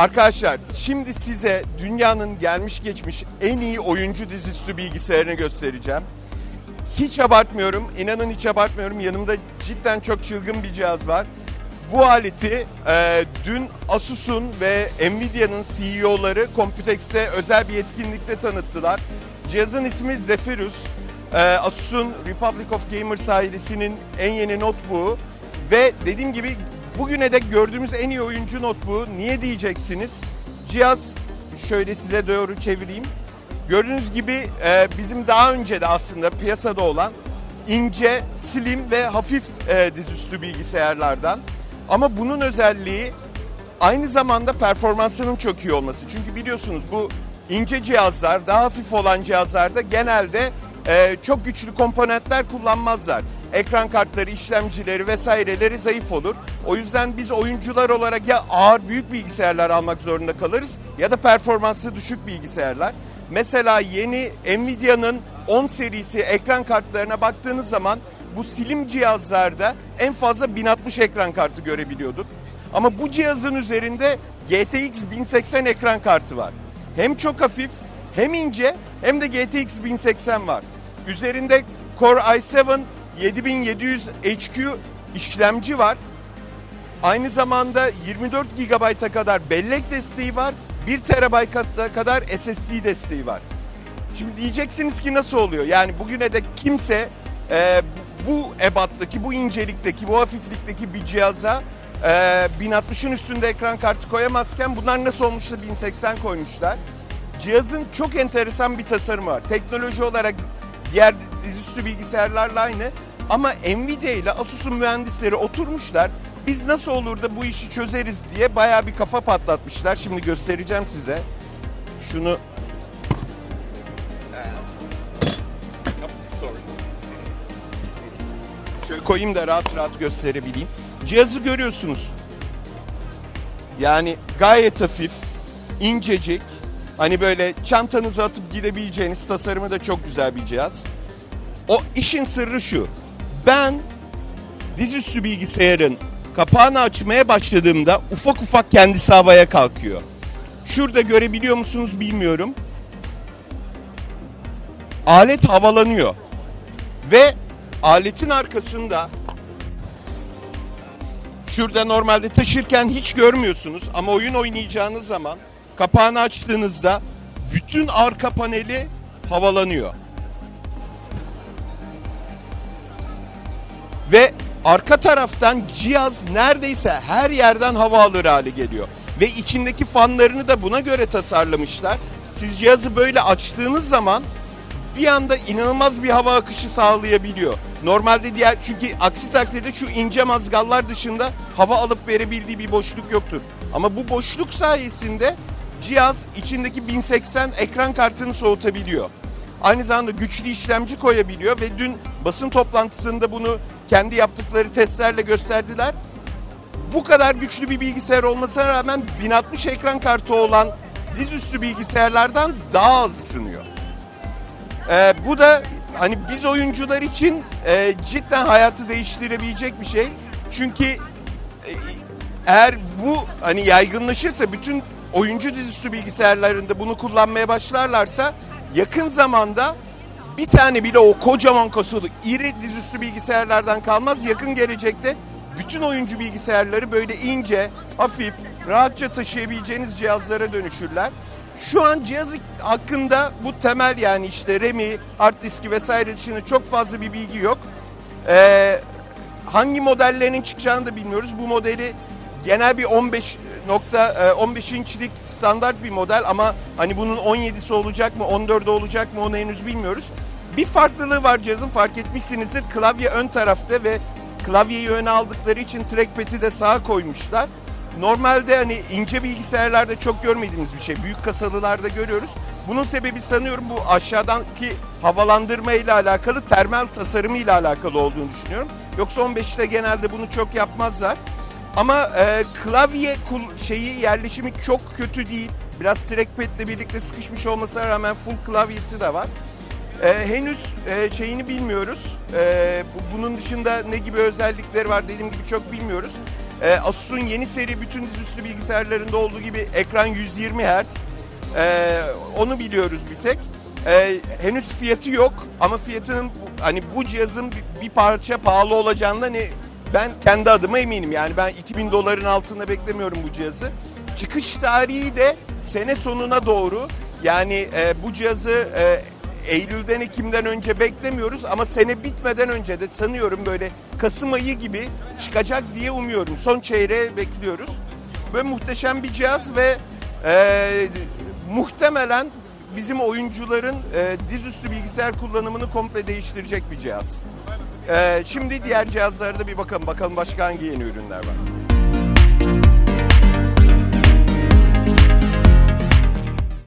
Arkadaşlar şimdi size dünyanın gelmiş geçmiş en iyi oyuncu dizüstü bilgisayarını göstereceğim. Hiç abartmıyorum, inanın hiç abartmıyorum. Yanımda cidden çok çılgın bir cihaz var. Bu aleti e, dün Asus'un ve Nvidia'nın CEO'ları Computex'te özel bir etkinlikte tanıttılar. Cihazın ismi Zephyrus. E, Asus'un Republic of Gamers ailesinin en yeni notebook'u ve dediğim gibi bugüne dek gördüğümüz en iyi oyuncu notebook'u. Niye diyeceksiniz? Cihaz şöyle size doğru çevireyim. Gördüğünüz gibi e, bizim daha önce de aslında piyasada olan ince, slim ve hafif e, dizüstü bilgisayarlardan. Ama bunun özelliği aynı zamanda performansının çok iyi olması. Çünkü biliyorsunuz bu ince cihazlar, daha hafif olan cihazlarda genelde e, çok güçlü komponentler kullanmazlar. Ekran kartları, işlemcileri vesaireleri zayıf olur. O yüzden biz oyuncular olarak ya ağır büyük bilgisayarlar almak zorunda kalırız ya da performansı düşük bilgisayarlar. Mesela yeni Nvidia'nın 10 serisi ekran kartlarına baktığınız zaman bu slim cihazlarda en fazla 1060 ekran kartı görebiliyorduk. Ama bu cihazın üzerinde GTX 1080 ekran kartı var. Hem çok hafif hem ince hem de GTX 1080 var. Üzerinde Core i7 7700 HQ işlemci var. Aynı zamanda 24 GB'a kadar bellek desteği var. 1 TB'a kadar SSD desteği var. Şimdi diyeceksiniz ki nasıl oluyor? Yani bugüne de kimse e, bu ebattaki, bu incelikteki, bu hafiflikteki bir cihaza e, 1060'ın üstünde ekran kartı koyamazken bunlar nasıl olmuş da 1080 koymuşlar. Cihazın çok enteresan bir tasarımı var. Teknoloji olarak diğer dizüstü bilgisayarlarla aynı ama Nvidia ile Asus'un mühendisleri oturmuşlar. Biz nasıl olur da bu işi çözeriz diye bayağı bir kafa patlatmışlar. Şimdi göstereceğim size. Şunu Şöyle koyayım da rahat rahat gösterebileyim. Cihazı görüyorsunuz. Yani gayet hafif, incecik. Hani böyle çantanıza atıp gidebileceğiniz tasarımı da çok güzel bir cihaz. O işin sırrı şu. Ben dizüstü bilgisayarın kapağını açmaya başladığımda ufak ufak kendisi havaya kalkıyor. Şurada görebiliyor musunuz bilmiyorum. Alet havalanıyor. Ve aletin arkasında şurada normalde taşırken hiç görmüyorsunuz ama oyun oynayacağınız zaman kapağını açtığınızda bütün arka paneli havalanıyor. Ve arka taraftan cihaz neredeyse her yerden hava alır hale geliyor. Ve içindeki fanlarını da buna göre tasarlamışlar. Siz cihazı böyle açtığınız zaman bir anda inanılmaz bir hava akışı sağlayabiliyor. Normalde diğer çünkü aksi takdirde şu ince mazgallar dışında hava alıp verebildiği bir boşluk yoktur. Ama bu boşluk sayesinde cihaz içindeki 1080 ekran kartını soğutabiliyor. Aynı zamanda güçlü işlemci koyabiliyor ve dün basın toplantısında bunu kendi yaptıkları testlerle gösterdiler. Bu kadar güçlü bir bilgisayar olmasına rağmen 1060 ekran kartı olan dizüstü bilgisayarlardan daha az ısınıyor. Ee, bu da hani biz oyuncular için e, cidden hayatı değiştirebilecek bir şey. Çünkü e, eğer bu hani yaygınlaşırsa bütün oyuncu dizüstü bilgisayarlarında bunu kullanmaya başlarlarsa yakın zamanda bir tane bile o kocaman kasulu iri dizüstü bilgisayarlardan kalmaz. Yakın gelecekte bütün oyuncu bilgisayarları böyle ince, hafif, rahatça taşıyabileceğiniz cihazlara dönüşürler. Şu an cihazı hakkında bu temel yani işte RAM'i, hard diski vesaire dışında çok fazla bir bilgi yok. Ee, hangi modellerinin çıkacağını da bilmiyoruz. Bu modeli genel bir 15 nokta 15 inçlik standart bir model ama hani bunun 17'si olacak mı 14'ü olacak mı onu henüz bilmiyoruz. Bir farklılığı var cihazın fark etmişsinizdir. Klavye ön tarafta ve klavyeyi öne aldıkları için trackpad'i de sağa koymuşlar. Normalde hani ince bilgisayarlarda çok görmediğimiz bir şey. Büyük kasalılarda görüyoruz. Bunun sebebi sanıyorum bu aşağıdaki havalandırma ile alakalı termal tasarımı ile alakalı olduğunu düşünüyorum. Yoksa 15'te genelde bunu çok yapmazlar. Ama e, klavye kul şeyi yerleşimi çok kötü değil. Biraz trackpad ile birlikte sıkışmış olmasına rağmen full klavyesi de var. E, henüz e, şeyini bilmiyoruz. E, bu, bunun dışında ne gibi özellikleri var dediğim gibi çok bilmiyoruz. E, Asus'un yeni seri bütün dizüstü bilgisayarlarında olduğu gibi ekran 120 Hz. E, onu biliyoruz bir tek. E, henüz fiyatı yok ama fiyatının hani bu cihazın bir, parça pahalı olacağında ne ben kendi adıma eminim. Yani ben 2000 doların altında beklemiyorum bu cihazı. Çıkış tarihi de sene sonuna doğru. Yani e, bu cihazı e, Eylül'den Ekim'den önce beklemiyoruz ama sene bitmeden önce de sanıyorum böyle Kasım ayı gibi çıkacak diye umuyorum. Son çeyreğe bekliyoruz. Böyle muhteşem bir cihaz ve e, muhtemelen bizim oyuncuların e, dizüstü bilgisayar kullanımını komple değiştirecek bir cihaz. E, şimdi diğer cihazlara da bir bakalım. Bakalım başka hangi yeni ürünler var.